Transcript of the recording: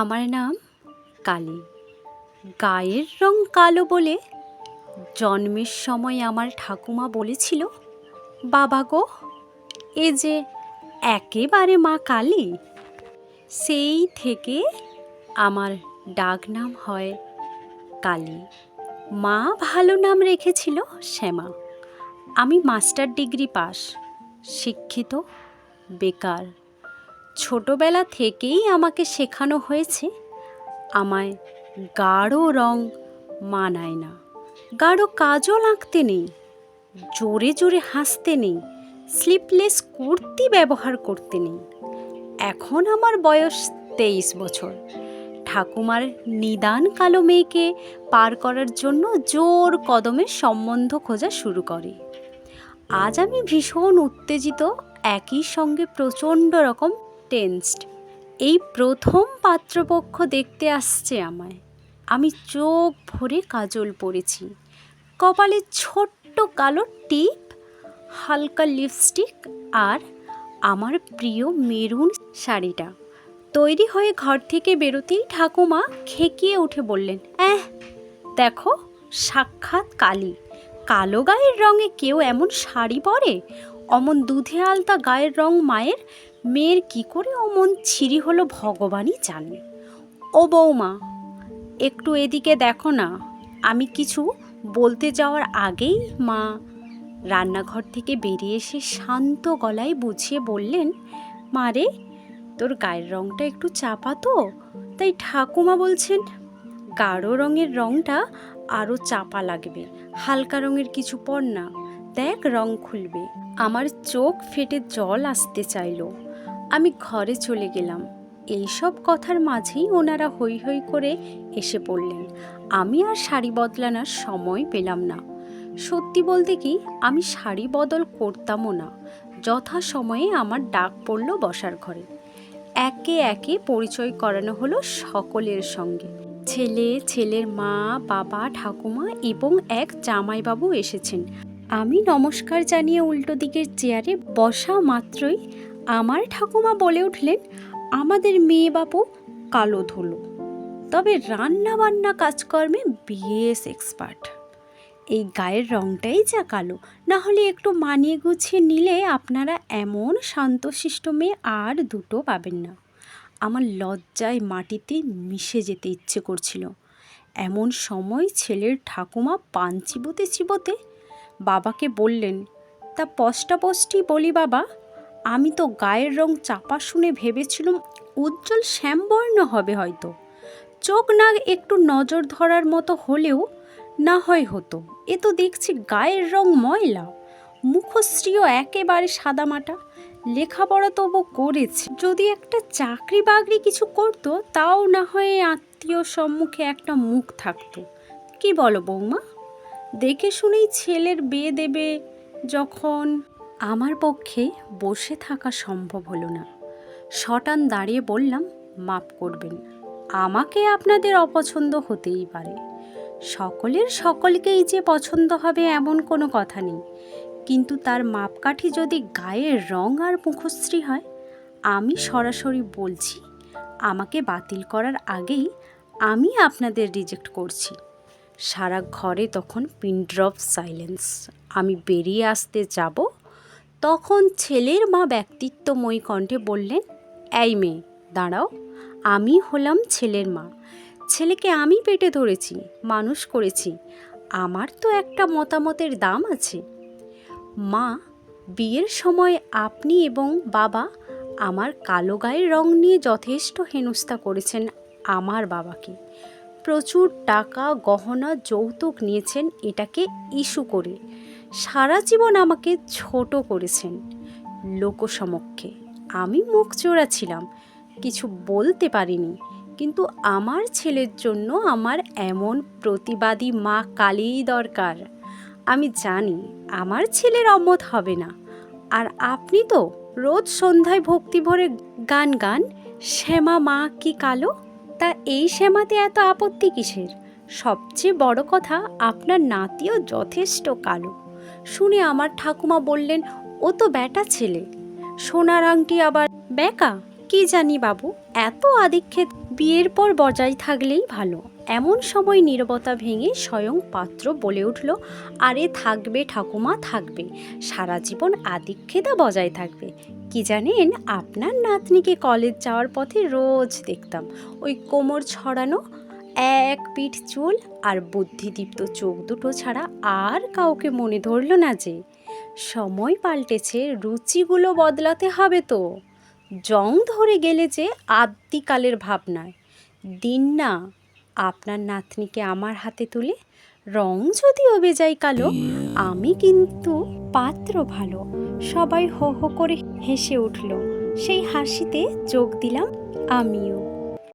আমার নাম কালী। গায়ের রং কালো বলে জন্মের সময় আমার ঠাকুমা বলেছিল, বাবা গো, এ যে একেবারে মা কালী, সেই থেকে আমার ডাক নাম হয় কালী। মা ভালো নাম রেখেছিল শ্যামা। আমি মাস্টার ডিগ্রি পাস, শিক্ষিত, বেকার ছোটবেলা থেকেই আমাকে শেখানো হয়েছে, আমায় গাঢ় রং মানায় না। গাঢ় কাজল আঁকতে নেই, জোরে জোরে হাসতে নেই স্লিপলেস কুর্তি ব্যবহার করতে নেই। এখন আমার বয়স তেইশ বছর। ঠাকুমার নিদান কালো মেয়েকে পার করার জন্য জোর কদমে সম্বন্ধ খোঁজা শুরু করে। আজ আমি ভীষণ উত্তেজিত, একই সঙ্গে প্রচণ্ড রকম টেন্সড। এই প্রথম পাত্রপক্ষ দেখতে আসছে আমায়। আমি চোখ ভরে কাজল পরেছি কপালে ছোট্ট কালো টিপ, হালকা লিপস্টিক আর আমার প্রিয় মেরুন শাড়িটা। তৈরি হয়ে ঘর থেকে বেরোতেই ঠাকুমা খেকিয়ে উঠে বললেন অ্যাঁ দেখো, সাক্ষাৎ কালী। কালো গায়ের রঙে কেউ এমন শাড়ি পরে? অমন দুধে আলতা গায়ের রং মায়ের, মেয়ের কি করে অমন ছিরি হলো ভগবানই জানে। ও বৌমা, একটু এদিকে দেখো না, আমি কিছু বলতে যাওয়ার আগেই মা রান্নাঘর থেকে বেরিয়ে এসে শান্ত গলায় বুঝিয়ে বললেন, মা রে, তোর গায়ের রংটা একটু চাপা তো, তাই ঠাকুমা বলছেন, গাঢ় রঙের রংটা আরও চাপা লাগবে, হালকা রঙের কিছু পর না, দেখ রং খুলবে। আমার চোখ ফেটে জল আসতে চাইলো। আমি ঘরে চলে গেলাম। এইসব কথার মাঝেই ওনারা হই হই করে এসে পড়লেন। আমি আর শাড়ি বদলানোর সময় পেলাম না। সত্যি বলতে কি, আমি শাড়ি বদল করতামও না। যথা সময়ে আমার ডাক পড়ল বসার ঘরে। একে একে পরিচয় করানো হলো সকলের সঙ্গে। ছেলে, ছেলের মা, বাবা, ঠাকুমা এবং এক জামাইবাবু এসেছেন। আমি নমস্কার জানিয়ে উল্টো দিকের চেয়ারে বসা মাত্রই আমার ঠাকুমা বলে উঠলেন, আমাদের মেয়ে বাপু কালো ধুলো। তবে রান্না বান্না কাজকর্মে বিএস এক্সপার্ট। এই গায়ের রংটাই যা কালো, না হলে একটু মানিয়ে গুছিয়ে নিলে আপনারা এমন শান্তশিষ্ট মেয়ে আর দুটো পাবেন না। আমার লজ্জায় মাটিতে মিশে যেতে ইচ্ছে করছিল। এমন সময় ছেলের ঠাকুমা পান চিবোতে চিবোতে বাবাকে বললেন, তা পষ্টাপষ্টি বলি বাবা, আমি তো গায়ের রং চাপা শুনে ভেবেছিলাম উজ্জ্বল শ্যামবর্ণ হবে হয়তো। চোখ নাক একটু নজর ধরার মতো হলেও না হয় হতো। এ তো দেখছি গায়ের রং ময়লা। মুখশ্রীও একেবারে সাদামাটা লেখাপড়া তবু করেছে। যদি একটা চাকরি বাকরি কিছু করতো, তাও না হয় আত্মীয় সম্মুখে একটা মুখ থাকতো। কি বলো বৌমা? দেখে শুনেই ছেলের বিয়ে দেবে যখন আমার পক্ষে বসে থাকা সম্ভব হলো না। শটান দাঁড়িয়ে বললাম, মাপ করবেন। আমাকে আপনাদের অপছন্দ হতেই পারে। সকলের সকলকেই যে পছন্দ হবে এমন কোনো কথা নেই। কিন্তু তার মাপকাঠি যদি গায়ের রং আর মুখশ্রী হয়, আমি সরাসরি বলছি, আমাকে বাতিল করার আগেই আমি আপনাদের রিজেক্ট করছি। সারা ঘরে তখন পিনড্রপ সাইলেন্স। আমি বেরিয়ে আসতে যাব, তখন ছেলের মা ব্যক্তিত্বময়ী কণ্ঠে বললেন, এই মেয়ে, দাঁড়াও, আমি হলাম ছেলের মা। ছেলেকে আমি পেটে ধরেছি, মানুষ করেছি। আমার তো একটা মতামতের দাম আছে। মা, বিয়ের সময় আপনি এবং বাবা আমার কালো গায়ের রং নিয়ে যথেষ্ট হেনস্থা করেছেন আমার বাবাকে। প্রচুর টাকা, গহনা, যৌতুক নিয়েছেন এটাকে ইস্যু করে। সারা জীবন আমাকে ছোট করেছেন লোকসমক্ষে। আমি মুখ চোরা ছিলাম কিছু বলতে পারিনি, কিন্তু আমার ছেলের জন্য আমার এমন প্রতিবাদী মা কালীই দরকার। আমি জানি আমার ছেলের অমত হবে না। আর আপনি তো রোজ সন্ধ্যায় ভক্তি ভরে গান গান, শ্যামা মা কি কালো? তা এই শ্যামাতে এত আপত্তি কিসের? সবচেয়ে বড় কথা, আপনার নাতিও যথেষ্ট কালো। শুনে আমার ঠাকুমা বললেন, ও তো ব্যাটা ছেলে। সোনার আংটি আবার বেকা কি জানি বাবু, এত আদিক্ষেত বিয়ের পর বজায় থাকলেই ভালো। এমন সময় নীরবতা ভেঙে স্বয়ং পাত্র বলে উঠল, আরে থাকবে ঠাকুমা, থাকবে। সারা জীবন আদিক্ষেতা বজায় থাকবে। কি জানেন, আপনার নাতনিকে কলেজ যাওয়ার পথে রোজ দেখতাম। ওই কোমর ছড়ানো, এক পিঠ চুল আর বুদ্ধিদীপ্ত চোখ দুটো ছাড়া আর কাউকে মনে ধরল না যে। সময় পাল্টেছে, রুচিগুলো বদলাতে হবে তো। জং ধরে গেলে যে আদ্যিকালের ভাবনায়। দিন না, আপনার নাতনিকে আমার হাতে তুলে। রং যদিও যায় কালো, আমি কিন্তু পাত্র ভালো। সবাই হো হো করে হেসে উঠল। সেই হাসিতে যোগ দিলাম আমিও।